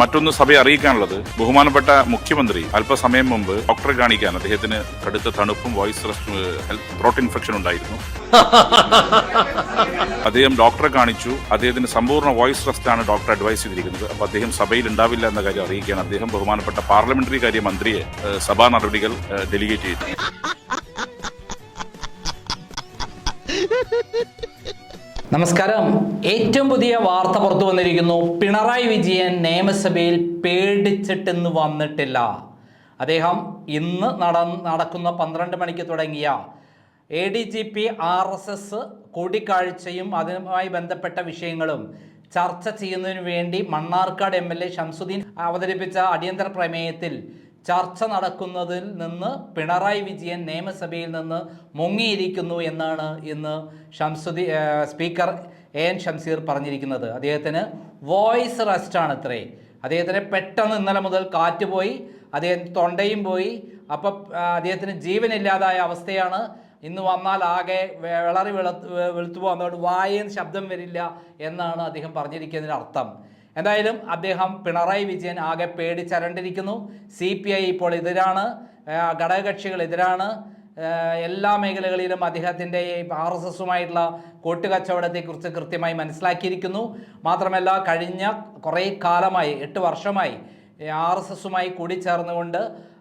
മറ്റൊന്ന് സഭയെ അറിയിക്കാനുള്ളത് ബഹുമാനപ്പെട്ട മുഖ്യമന്ത്രി അല്പസമയം മുമ്പ് ഡോക്ടറെ കാണിക്കാൻ അദ്ദേഹത്തിന് കടുത്ത തണുപ്പും വോയിസ് ത്രോട്ട് ഇൻഫെക്ഷൻ ഉണ്ടായിരുന്നു. അദ്ദേഹം ഡോക്ടറെ കാണിച്ചു. അദ്ദേഹത്തിന് സമ്പൂർണ വോയിസ് റെസ്റ്റ് ആണ് ഡോക്ടർ അഡ്വൈസ് ചെയ്തിരിക്കുന്നത്. അപ്പൊ അദ്ദേഹം സഭയിൽ ഉണ്ടാവില്ല എന്ന കാര്യം അറിയിക്കാൻ അദ്ദേഹം ബഹുമാനപ്പെട്ട പാർലമെന്ററി കാര്യ മന്ത്രിയെ സഭാ നടപടികൾ ഡെലിഗേറ്റ് ചെയ്തു. നമസ്കാരം. ഏറ്റവും പുതിയ വാർത്ത പുറത്തു വന്നിരിക്കുന്നു. പിണറായി വിജയൻ നിയമസഭയിൽ പേടിച്ചിട്ടെന്ന് വന്നിട്ടില്ല. അദ്ദേഹം ഇന്ന് നട നടക്കുന്ന പന്ത്രണ്ട് മണിക്ക് തുടങ്ങിയ A D G P R S S കൂടിക്കാഴ്ചയും അതുമായി ബന്ധപ്പെട്ട വിഷയങ്ങളും ചർച്ച ചെയ്യുന്നതിന് വേണ്ടി Mannarkkad M L A Shamsuddin അവതരിപ്പിച്ച അടിയന്തര പ്രമേയത്തിൽ ചർച്ച നടക്കുന്നതിൽ നിന്ന് പിണറായി വിജയൻ നിയമസഭയിൽ നിന്ന് മുങ്ങിയിരിക്കുന്നു എന്നാണ് ഇന്ന് Shamsuddin speaker A N Shamseer പറഞ്ഞിരിക്കുന്നത്. അദ്ദേഹത്തിന് വോയിസ് റെസ്റ്റാണ് ഇത്രേ. അദ്ദേഹത്തിന് പെട്ടെന്ന് ഇന്നലെ മുതൽ കാറ്റ് പോയി അദ്ദേഹം തൊണ്ടയും പോയി. അപ്പം അദ്ദേഹത്തിന് ജീവനില്ലാതായ അവസ്ഥയാണ്. ഇന്ന് വന്നാൽ ആകെ വിളറി വെളുത്ത് പോകുന്നതുകൊണ്ട് വായന്ന് ശബ്ദം വരില്ല എന്നാണ് അദ്ദേഹം പറഞ്ഞിരിക്കുന്നതിന് അർത്ഥം എന്തായാലും അദ്ദേഹം പിണറായി വിജയൻ ആകെ പേടിച്ചരണ്ടിരിക്കുന്നു. സി പി ഐ ഇപ്പോൾ എതിരാണ്. ഘടകകക്ഷികൾ എതിരാണ്. എല്ലാ മേഖലകളിലും അദ്ദേഹത്തിന്റെ ആർ എസ് എസുമായിട്ടുള്ള കൂട്ടുകച്ചവടത്തെക്കുറിച്ച് കൃത്യമായി മനസ്സിലാക്കിയിരിക്കുന്നു. മാത്രമല്ല കഴിഞ്ഞ കുറേ കാലമായി എട്ട് വർഷമായി ആർ എസ് എസുമായി കൂടി ചേർന്നുകൊണ്ട്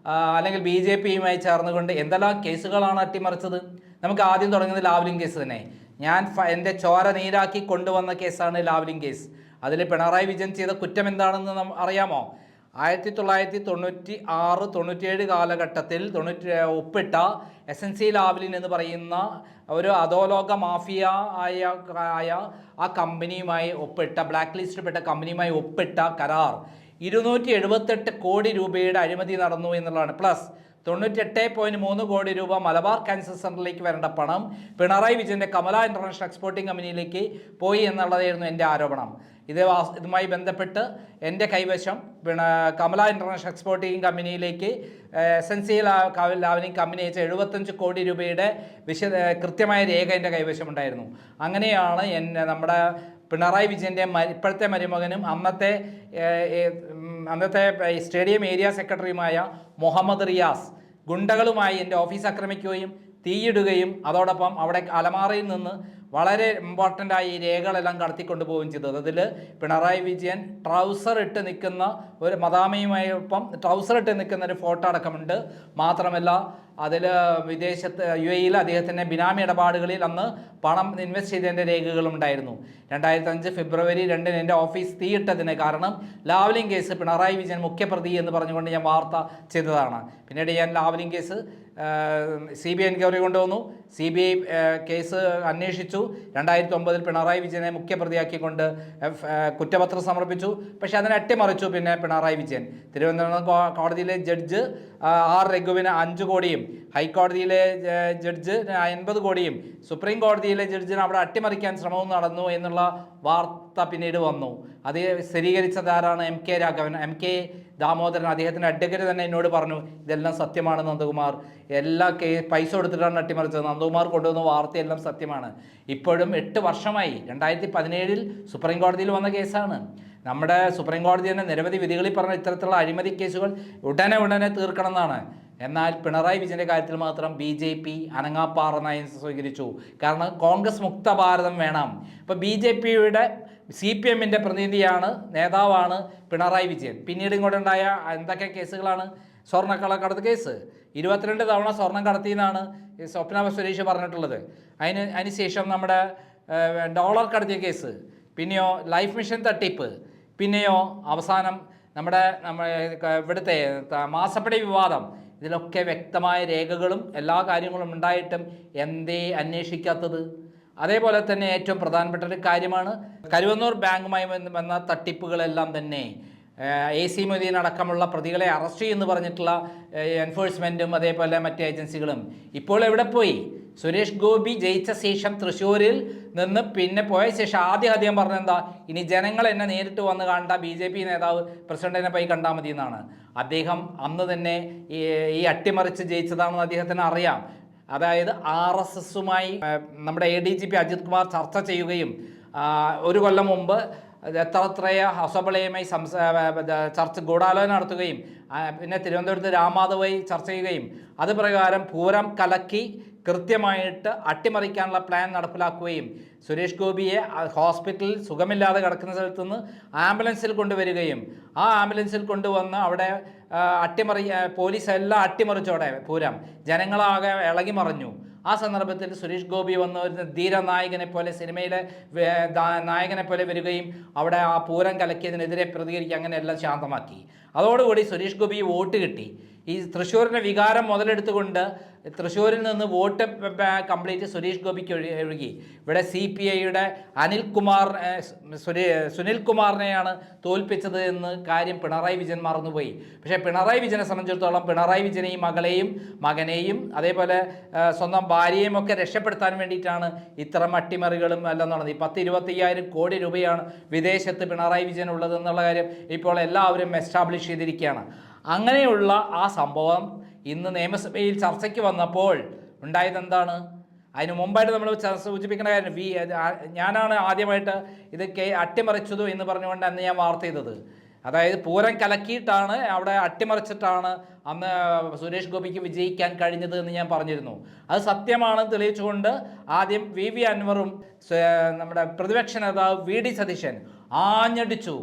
ആ, അല്ലെങ്കിൽ ബി ജെ പിയുമായി ചേർന്നുകൊണ്ട് എന്തെല്ലാം കേസുകളാണ് അട്ടിമറിച്ചത്? നമുക്ക് ആദ്യം തുടങ്ങുന്നത് ലാവ്ലിംഗ് കേസ് തന്നെ. ഞാൻ എന്റെ ചോര നീരാക്കി കൊണ്ടുവന്ന കേസാണ് ലാവ്ലിംഗ് കേസ്. അതിൽ പിണറായി വിജയൻ ചെയ്ത കുറ്റം എന്താണെന്ന് അറിയാമോ? ആയിരത്തി തൊള്ളായിരത്തി തൊണ്ണൂറ്റി ആറ് തൊണ്ണൂറ്റിയേഴ് കാലഘട്ടത്തിൽ തൊണ്ണൂറ്റി ഒപ്പിട്ട എസ് എൻ സി ലാവലിൻ എന്ന് പറയുന്ന ഒരു അധോലോക മാഫിയ ആയ ആയ ആ കമ്പനിയുമായി ഒപ്പിട്ട ബ്ലാക്ക് ലിസ്റ്റിൽപ്പെട്ട കമ്പനിയുമായി ഒപ്പിട്ട കരാർ. ഇരുന്നൂറ്റി എഴുപത്തെട്ട് കോടി രൂപയുടെ അഴിമതി നടന്നു എന്നുള്ളതാണ്. പ്ലസ് തൊണ്ണൂറ്റെട്ട് പോയിന്റ് മൂന്ന് കോടി രൂപ മലബാർ ക്യാൻസർ സെന്ററിലേക്ക് വരേണ്ട പണം പിണറായി വിജയന്റെ കമല ഇന്റർനാഷണൽ എക്സ്പോർട്ടിംഗ് കമ്പനിയിലേക്ക് പോയി എന്നുള്ളതായിരുന്നു എന്റെ ആരോപണം. ഇത് ഇതുമായി ബന്ധപ്പെട്ട് എന്റെ കൈവശം കമല ഇന്റർനാഷണൽ എക്സ്പോർട്ടിംഗ് കമ്പനിയിലേക്ക് S N C Lavalin company അയച്ച എഴുപത്തഞ്ച് കോടി രൂപയുടെ വിശദ കൃത്യമായ രേഖ എന്റെ കൈവശമുണ്ടായിരുന്നു. അങ്ങനെയാണ് എന്നെ നമ്മുടെ പിണറായി വിജയന്റെ ഇപ്പോഴത്തെ മരുമകനും അന്നത്തെ അന്നത്തെ സ്റ്റേഡിയം ഏരിയ സെക്രട്ടറിയുമായ മുഹമ്മദ് റിയാസ് ഗുണ്ടകളുമായി എന്റെ ഓഫീസ് ആക്രമിക്കുകയും തീയിടുകയും അതോടൊപ്പം അവിടെ അലമാറയിൽ നിന്ന് വളരെ ഇമ്പോർട്ടന്റ് ആയി ഈ രേഖകളെല്ലാം കടത്തിക്കൊണ്ടു പോവുകയും ചെയ്തത് അതിൽ പിണറായി വിജയൻ ട്രൗസർ ഇട്ട് നിൽക്കുന്ന ഒരു മദാമയുമായി ഒപ്പം ട്രൗസർ ഇട്ട് നിൽക്കുന്ന ഒരു ഫോട്ടോ അടക്കമുണ്ട്. മാത്രമല്ല അതിൽ വിദേശത്ത് യു എയിൽ അദ്ദേഹത്തിന്റെ ബിനാമി ഇടപാടുകളിൽ അന്ന് പണം ഇൻവെസ്റ്റ് ചെയ്തതിന്റെ രേഖകളും ഉണ്ടായിരുന്നു. രണ്ടായിരത്തി അഞ്ച് ഫെബ്രുവരി രണ്ടിന് എന്റെ ഓഫീസ് തീയിട്ടതിന് കാരണം ലാവ്ലിംഗ് കേസ് പിണറായി വിജയൻ മുഖ്യപ്രതി എന്ന് പറഞ്ഞുകൊണ്ട് ഞാൻ വാർത്ത ചെയ്തതാണ്. പിന്നീട് ഞാൻ Lavalin case C B I enquiry കൊണ്ടുവന്നു. സി ബി ഐ കേസ് അന്വേഷിച്ചു. രണ്ടായിരത്തി ഒമ്പതിൽ പിണറായി വിജയനെ മുഖ്യപ്രതിയാക്കിക്കൊണ്ട് കുറ്റപത്രം സമർപ്പിച്ചു. പക്ഷേ അതിനെ അട്ടിമറിച്ചു പിന്നെ പിണറായി വിജയൻ. തിരുവനന്തപുരം കോടതിയിലെ ജഡ്ജ് ആർ രഘുവിന് അഞ്ച് കോടിയും ഹൈക്കോടതിയിലെ ജഡ്ജ് എൺപത് കോടിയും സുപ്രീം കോടതിയിലെ ജഡ്ജിന് അവിടെ അട്ടിമറിക്കാൻ ശ്രമവും നടന്നു എന്നുള്ള വാർത്ത പിന്നീട് വന്നു. അത് സ്ഥിരീകരിച്ചതാരാണ് M K Raghavan. M K Damodaran അദ്ദേഹത്തിന്റെ അഡ്വക്കേറ്റ് തന്നെ എന്നോട് പറഞ്ഞു ഇതെല്ലാം സത്യമാണ് നന്ദകുമാർ. എല്ലാ കേ പൈസ കൊടുത്തിട്ടാണ് അട്ടിമറിച്ചത്. നന്ദകുമാർ കൊണ്ടുവന്ന വാർത്തയെല്ലാം സത്യമാണ്. ഇപ്പോഴും എട്ട് വർഷമായി രണ്ടായിരത്തി പതിനേഴിൽ സുപ്രീം കോടതിയിൽ വന്ന കേസാണ്. നമ്മുടെ സുപ്രീം കോടതി തന്നെ നിരവധി വിധികളിൽ പറഞ്ഞ ഇത്തരത്തിലുള്ള അഴിമതി കേസുകൾ ഉടനെ ഉടനെ തീർക്കണമെന്നാണ്. എന്നാൽ പിണറായി വിജയന്റെ കാര്യത്തിൽ മാത്രം ബി ജെ പി അനങ്ങാപ്പാറ നയം സ്വീകരിച്ചു. കാരണം കോൺഗ്രസ് മുക്ത ഭാരതം വേണം. ഇപ്പോൾ ബി ജെ പിയുടെ സി പി എമ്മിന്റെ പ്രതിനിധിയാണ് നേതാവാണ് പിണറായി വിജയൻ. പിന്നീട് ഇങ്ങോട്ടുണ്ടായ എന്തൊക്കെ കേസുകളാണ് സ്വർണക്കള്ളക്കടത്ത് കേസ്? ഇരുപത്തിരണ്ട് തവണ സ്വർണം കടത്തി എന്നാണ് സ്വപ്ന സുരേഷ് പറഞ്ഞിട്ടുള്ളത്. അതിന് അതിനുശേഷം നമ്മുടെ ഡോളർ കടത്തിയ കേസ്. പിന്നെയോ ലൈഫ് മിഷൻ തട്ടിപ്പ്. പിന്നെയോ അവസാനം നമ്മുടെ നമ്മുടെ ഇവിടുത്തെ മാസപ്പടി വിവാദം. ഇതിലൊക്കെ വ്യക്തമായ രേഖകളും എല്ലാ കാര്യങ്ങളും ഉണ്ടായിട്ടും എന്തേ അന്വേഷിക്കാത്തത്? അതേപോലെ തന്നെ ഏറ്റവും പ്രധാനപ്പെട്ട ഒരു കാര്യമാണ് കരുവന്നൂർ ബാങ്കുമായി വന്ന തട്ടിപ്പുകളെല്ലാം തന്നെ എ സി മൊയ്തീൻ പ്രതികളെ അറസ്റ്റ് ചെയ്യുമെന്ന് പറഞ്ഞിട്ടുള്ള എൻഫോഴ്സ്മെന്റും അതേപോലെ മറ്റ് ഏജൻസികളും ഇപ്പോൾ എവിടെ പോയി? സുരേഷ് ഗോപി ജയിച്ച ശേഷം തൃശ്ശൂരിൽ നിന്ന് പിന്നെ പോയ ശേഷം ആദ്യം അദ്ദേഹം പറഞ്ഞെന്താ ഇനി ജനങ്ങൾ എന്നെ നേരിട്ട് വന്ന് കണ്ട ബി ജെ പി നേതാവ് പ്രസിഡന്റിനെ പോയി കണ്ടാൽ മതി എന്നാണ്. അദ്ദേഹം അന്ന് തന്നെ ഈ അട്ടിമറിച്ച് ജയിച്ചതാണെന്ന് അദ്ദേഹത്തിന് അറിയാം. അതായത് ആർ എസ് എസുമായി നമ്മുടെ A D G P Ajith Kumar ചർച്ച ചെയ്യുകയും ഒരു കൊല്ലം മുമ്പ് ദത്താത്രേയ ഹൊസബളയുമായി സംസ ചർച്ച ഗൂഢാലോചന നടത്തുകയും പിന്നെ തിരുവനന്തപുരത്ത് രാമാധവായി ചർച്ച ചെയ്യുകയും അത് പ്രകാരം പൂരം കലക്കി കൃത്യമായിട്ട് അട്ടിമറിക്കാനുള്ള പ്ലാൻ നടപ്പിലാക്കുകയും സുരേഷ് ഗോപിയെ ഹോസ്പിറ്റലിൽ സുഖമില്ലാതെ കിടക്കുന്ന സ്ഥലത്ത് നിന്ന് ആംബുലൻസിൽ കൊണ്ടുവരികയും ആ ആംബുലൻസിൽ കൊണ്ടുവന്ന് അവിടെ അട്ടിമറി പോലീസ് എല്ലാം അട്ടിമറിച്ചോടെ പൂരം. ജനങ്ങളാകെ ഇളകി മറിഞ്ഞു. ആ സന്ദർഭത്തിൽ സുരേഷ് ഗോപി വന്ന് ഒരു ധീരനായകനെ പോലെ സിനിമയിലെ നായകനെ പോലെ വരികയും അവിടെ ആ പൂരം കലക്കിയതിനെതിരെ പ്രതികരിക്കുക അങ്ങനെ എല്ലാം ശാന്തമാക്കി. അതോടുകൂടി സുരേഷ് ഗോപി വോട്ട് കിട്ടി. ഈ തൃശ്ശൂരിന്റെ വികാരം മുതലെടുത്തുകൊണ്ട് തൃശ്ശൂരിൽ നിന്ന് വോട്ട് കംപ്ലീറ്റ് സുരേഷ് ഗോപിക്ക് ഒഴി- ഒഴുകി. ഇവിടെ സി പി ഐയുടെ അനിൽകുമാർ സുനിൽകുമാറിനെയാണ് സുനിൽ കുമാറിനെയാണ് തോൽപ്പിച്ചത് എന്ന് കാര്യം പിണറായി വിജയൻ മറന്നുപോയി. പക്ഷേ പിണറായി വിജയനെ സംബന്ധിച്ചിടത്തോളം പിണറായി വിജയനെയും മകളെയും മകനെയും അതേപോലെ സ്വന്തം ഭാര്യയും ഒക്കെ രക്ഷപ്പെടുത്താൻ വേണ്ടിയിട്ടാണ് ഇത്തരം അട്ടിമറികളും എല്ലാം നടന്നത്. ഈ പത്ത് ഇരുപത്തയ്യായിരം കോടി രൂപയാണ് വിദേശത്ത് പിണറായി വിജയൻ ഉള്ളത് എന്നുള്ള കാര്യം ഇപ്പോൾ എല്ലാവരും എസ്റ്റാബ്ലിഷ് ചെയ്തിരിക്കുകയാണ്. അങ്ങനെയുള്ള ആ സംഭവം ഇന്ന് നിയമസഭയിൽ ചർച്ചയ്ക്ക് വന്നപ്പോൾ ഉണ്ടായത് എന്താണ് അതിന് മുമ്പായിട്ട് നമ്മൾ ചർച്ച സൂചിപ്പിക്കേണ്ട കാര്യം വി ഞാനാണ് ആദ്യമായിട്ട് ഇത് കെ അട്ടിമറിച്ചതു എന്ന് പറഞ്ഞുകൊണ്ട് അന്ന് ഞാൻ വാർത്ത ചെയ്തത്. അതായത് പൂരം കലക്കിയിട്ടാണ് അവിടെ അട്ടിമറിച്ചിട്ടാണ് അന്ന് സുരേഷ് ഗോപിക്ക് വിജയിക്കാൻ കഴിഞ്ഞത് എന്ന് ഞാൻ പറഞ്ഞിരുന്നു. അത് സത്യമാണെന്ന് തെളിയിച്ചുകൊണ്ട് ആദ്യം വി വി അൻവറും നമ്മുടെ പ്രതിപക്ഷ നേതാവ് വി ഡി സതീശൻ ആഞ്ഞടിച്ചു.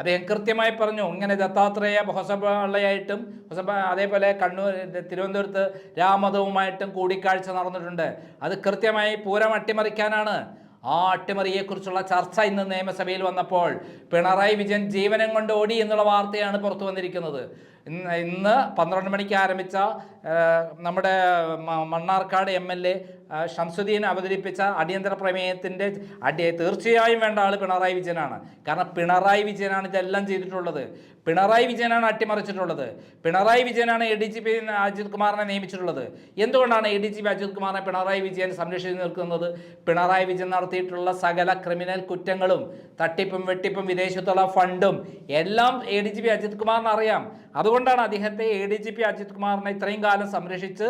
അദ്ദേഹം കൃത്യമായി പറഞ്ഞു ഇങ്ങനെ ദത്താത്രേയ ഹൊസബള്ളയായിട്ടും ഹൊസബ അതേപോലെ കണ്ണൂർ തിരുവനന്തപുരത്ത് രാമതവുമായിട്ടും കൂടിക്കാഴ്ച നടന്നിട്ടുണ്ട്. അത് കൃത്യമായി പൂരം അട്ടിമറിക്കാനാണ്. ആ അട്ടിമറിയെക്കുറിച്ചുള്ള ചർച്ച ഇന്ന് നിയമസഭയിൽ വന്നപ്പോൾ പിണറായി വിജയൻ ജീവനം കൊണ്ട് ഓടി എന്നുള്ള വാർത്തയാണ് പുറത്തു വന്നിരിക്കുന്നത്. ഇന്ന് പന്ത്രണ്ട് മണിക്ക് ആരംഭിച്ച നമ്മുടെ Mannarkkad M L A Shamsuddin അവതരിപ്പിച്ച അടിയന്തര പ്രമേയത്തിന്റെ അടി തീർച്ചയായും വേണ്ട ആൾ പിണറായി വിജയനാണ്. കാരണം പിണറായി വിജയനാണ് ഇതെല്ലാം ചെയ്തിട്ടുള്ളത്. പിണറായി വിജയനാണ് അട്ടിമറിച്ചിട്ടുള്ളത്. പിണറായി വിജയനാണ് A D G P Ajith കുമാറിനെ നിയമിച്ചിട്ടുള്ളത്. എന്തുകൊണ്ടാണ് A D G P Ajith കുമാറിനെ പിണറായി വിജയൻ സംരക്ഷിച്ച് നിൽക്കുന്നത്? പിണറായി വിജയൻ നടത്തിയിട്ടുള്ള സകല ക്രിമിനൽ കുറ്റങ്ങളും തട്ടിപ്പും വെട്ടിപ്പും വിദേശത്തുള്ള ഫണ്ടും എല്ലാം A D G P Ajith കുമാറിന് അറിയാം അതുകൊണ്ടാണ് അദ്ദേഹത്തെ A D G P Ajith കുമാറിനെ ഇത്രയും കാലം സംരക്ഷിച്ച്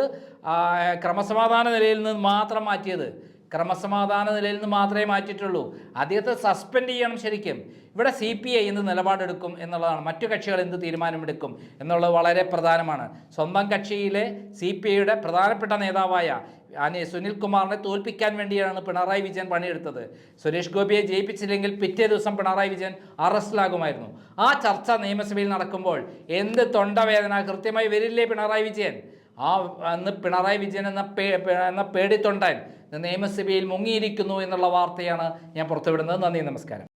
ക്രമസമാധാന നിലയിൽ നിന്ന് മാത്രം മാറ്റിയത്. ക്രമസമാധാന നിലയിൽ നിന്ന് മാത്രമേ മാറ്റിയിട്ടുള്ളൂ. അദ്ദേഹത്തെ സസ്പെൻഡ് ചെയ്യണം ശരിക്കും. ഇവിടെ സി പി ഐ എന്ത് നിലപാടെടുക്കും എന്നുള്ളതാണ്. മറ്റു കക്ഷികൾ എന്ത് തീരുമാനമെടുക്കും എന്നുള്ളത് വളരെ പ്രധാനമാണ്. സ്വന്തം കക്ഷിയിലെ സി പി ഐയുടെ പ്രധാനപ്പെട്ട നേതാവായ അനി സുനിൽ കുമാറിനെ തോൽപ്പിക്കാൻ വേണ്ടിയാണ് പിണറായി വിജയൻ പണിയെടുത്തത്. സുരേഷ് ഗോപിയെ ജയിപ്പിച്ചില്ലെങ്കിൽ പിറ്റേ ദിവസം പിണറായി വിജയൻ അറസ്റ്റിലാകുമായിരുന്നു. ആ ചർച്ച നിയമസഭയിൽ നടക്കുമ്പോൾ എന്ത് തൊണ്ടവേദന കൃത്യമായി വരില്ലേ പിണറായി വിജയൻ? ആ അന്ന് പിണറായി വിജയൻ എന്ന പേ എന്ന പേടിത്തൊണ്ടൻ നിയമസഭയിൽ മുങ്ങിയിരിക്കുന്നു എന്നുള്ള വാർത്തയാണ് ഞാൻ പുറത്തുവിടുന്നത്. നന്ദി നമസ്കാരം.